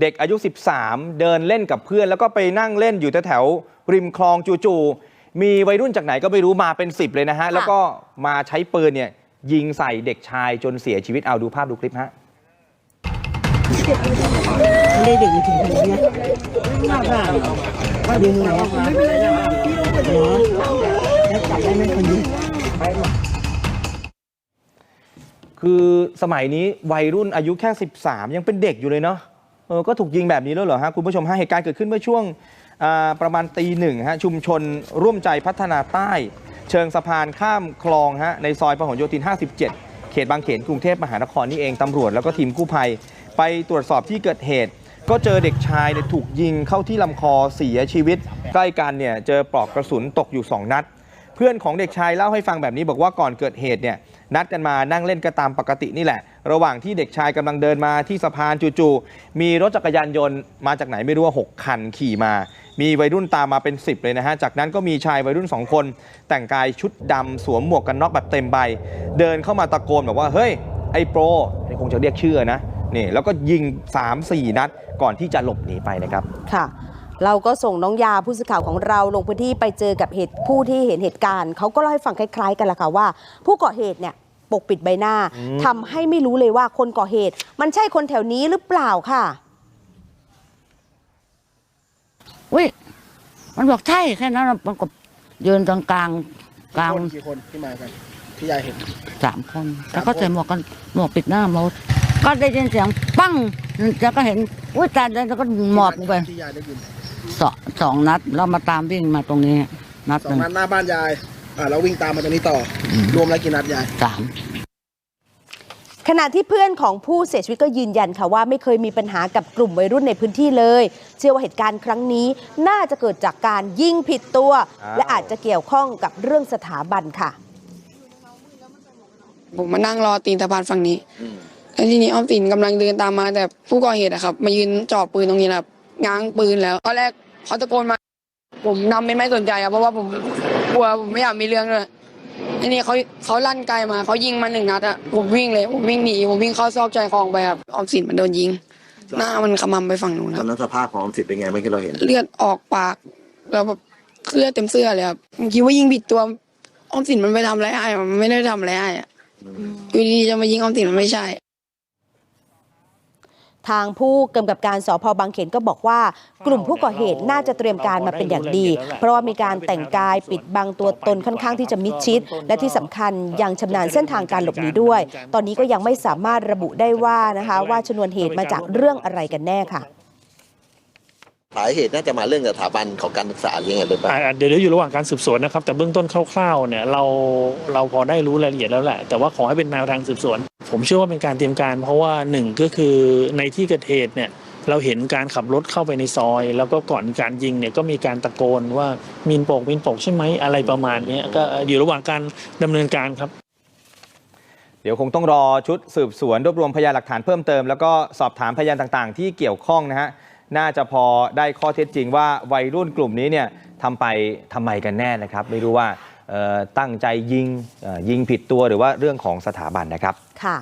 เด็กอายุ 13 เดินเล่นกับเพื่อน แล้วก็ไปนั่งเล่นอยู่แถวๆริมคลองจู่ๆมีวัยรุ่นจากไหนก็ไม่รู้มาเป็น 10 เลยนะฮะ แล้วก็มาใช้ปืนเนี่ยยิงใส่เด็กชายจนเสียชีวิตเอาดูภาพดูคลิปฮะไม่ได้ดึงถึงหูนะดึงไหนอะคะเหรอแล้วจับได้ไหมคนนี้คือสมัยนี้วัยรุ่นอายุแค่ 13 ยังเป็นเด็กอยู่เลยเนาะเออก็ถูกยิงแบบนี้แล้วเหรอฮะคุณผู้ชมฮะเหตุการณ์เกิดขึ้นเมื่อช่วงประมาณตีหนึ่งฮะชุมชนร่วมใจพัฒนาใต้ เชิงสะพานข้ามคลองฮะในซอยพหลโยธิน 57 เขตบางเขนกรุงเทพมหานครนี่เองตำรวจแล้วก็ทีมกู้ภัย ไปตรวจสอบที่เกิดเหตุ ก็เจอเด็กชายเนี่ยถูกยิงเข้าที่ลำคอเสียชีวิต ใกล้กันเนี่ยเจอปลอกกระสุนตกอยู่ 2 นัด เพื่อนของเด็กชายเล่าให้ฟังแบบนี้บอกว่าก่อนเกิดเหตุเนี่ยนัดกันมานั่งเล่นกันตามปกตินี่แหละ ระหว่างที่เด็กชายกำลังเดินมาที่สะพานจู่ๆมีรถจักรยานยนต์มาจากไหนไม่รู้ว่า 6 คันขี่มา มีวัยรุ่นตามมาเป็น 10 เลยนะฮะ จากนั้นก็มีชายวัยรุ่น 2 คน แต่งกายชุดดำสวมหมวกกันน็อกแบบเต็มใบ เดินเข้ามาตะโกนแบบว่าเฮ้ยไอ้โปรนี่คงจะเรียกชื่อนะนี่แล้วก็ยิง 3-4 นัดก่อนที่จะหลบหนีไปนะครับค่ะเราก็ส่งน้องยาผู้สื่อข่าวของเราลงพื้นที่ไปเจอกับเหตุผู้ที่เห็นเหตุการณ์เขาก็เล่าให้ฟังคล้าย ๆ กันแหละค่ะว่า ผู้ก่อเหตุเนี่ย ปกปิดใบหน้าทำให้ไม่รู้เลยว่าคนก่อเหตุ มันใช่คนแถวนี้หรือเปล่าค่ะอุ้ยมันบอกใช่แค่นั้นน่ะมันก็ยืนตรงกลางกลางคนกี่คนที่มากันที่ยายเห็นสามคนแล้วก็ใส่หมวกกันหมวกปิดหน้าหมดก็ได้ยินเสียงปั้งแล้วก็เห็นอุ้ยตายแล้วก็หมอบลงไปที่ยายได้ยินสองสองนัดเรามาตามวิ่งมาตรงนี้นัดสหองนึ่งนัดหน้าบ้านยาย อ่าแล้ววิ่งตามมาตรงนี้ต่ออมรวมแล้วกี่นัดยายสามขณะที่เพื่อนของผู้เสียชีวิตก็ยืนยันค่ะว่าไม่เคยมีปัญหากับกลุ่มวัยรุ่นในพื้นที่เลย เชื่อว่าเหตุการณ์ครั้งนี้น่าจะเกิดจากการยิงผิดตัวอ้าวและอาจจะเกี่ยวข้องกับเรื่องสถาบันค่ะ ผมมานั่งรอตีนสะพานฝั่งนี้แล้วทีนี้ออมสินกำลังเดินตามมาแต่ผู้ก่อเหตุอะครับ มายืนจ่อปืนตรงนี้นะครับง้างปืนแล้วตอนแรกเขาตะโกนมา ผมนำเป็นไม่สนใจอะเพราะว่าผม กลัวผมไม่อยากมีเรื่องเลยทีนี้เขาเขาลั่นไกลมาเขายิงมาหนึ่งนัดอะผมวิ่งเลยผมวิ่งหนีผมวิ่งเข้าซอกใจคลองไปครับออมสินมันโดนยิง หน้ามันขมำไปฝั่งนู้นตคอรับนนั้นสภาพของออมสิทธิ์เป็นไงเมื่อกี้เราเห็น เลือดออกปากแล้วแบบเลือดเต็มเสื้อเลยครับผมคิดว่ายิงผิดตัวออมสินมันไปทำอะไรให้มันไม่ได้ทำอะไรให้อะอยู่ดีๆจะมายิงออมสินมันไม่ใช่ ทางผู้กำกับการสพบางเขนก็บอกว่า กลุ่มผู้ก่อเหตุน่าจะเตรียมการมาเป็นอย่างดี เพราะว่ามีการแต่งกายปิดบังตัวตนค่อนข้างที่จะมิดชิด และที่สำคัญยังชำนาญเส้นทางการหลบหนีด้วย ตอนนี้ก็ยังไม่สามารถระบุได้ว่านะคะว่าชนวนเหตุมาจากเรื่องอะไรกันแน่ค่ะ สาเหตุน่าจะมาเรื่องสถาบันของการศึกษาหรือยังไงหรือเปล่าอ่าเดี๋ยวเดี๋ยวอยู่ระหว่างการสืบสวนนะครับแต่เบื้องต้นคร่าวๆเนี่ยเราเราพอได้รู้รายละเอียดแล้วแหละ แต่ว่าขอให้เป็นแนวทางสืบสวน ผมเชื่อว่าเป็นการเตรียมการ เพราะว่าหนึ่งก็คือในที่เกิดเหตุเนี่ยเราเห็นการขับรถเข้าไปในซอย แล้วก็ก่อนการยิงเนี่ยก็มีการตะโกนว่ามีนโปกมีนโปกใช่ไหมอะไรประมาณเนี้ยก็อยู่ระหว่างการดำเนินการครับเดี๋ยวคงต้องรอชุดสืบสวนรวบรวมพยานหลักฐานเพิ่มเติมแล้วก็สอบถามพยานต่างๆ ที่เกี่ยวข้องนะฮะ น่าจะพอได้ข้อเท็จจริงว่าวัยรุ่นกลุ่มนี้เนี่ยทำไปทำไมกันแน่นะครับ ไม่รู้ว่าตั้งใจยิงยิงผิดตัวหรือว่าเรื่องของสถาบันนะครับค่ะ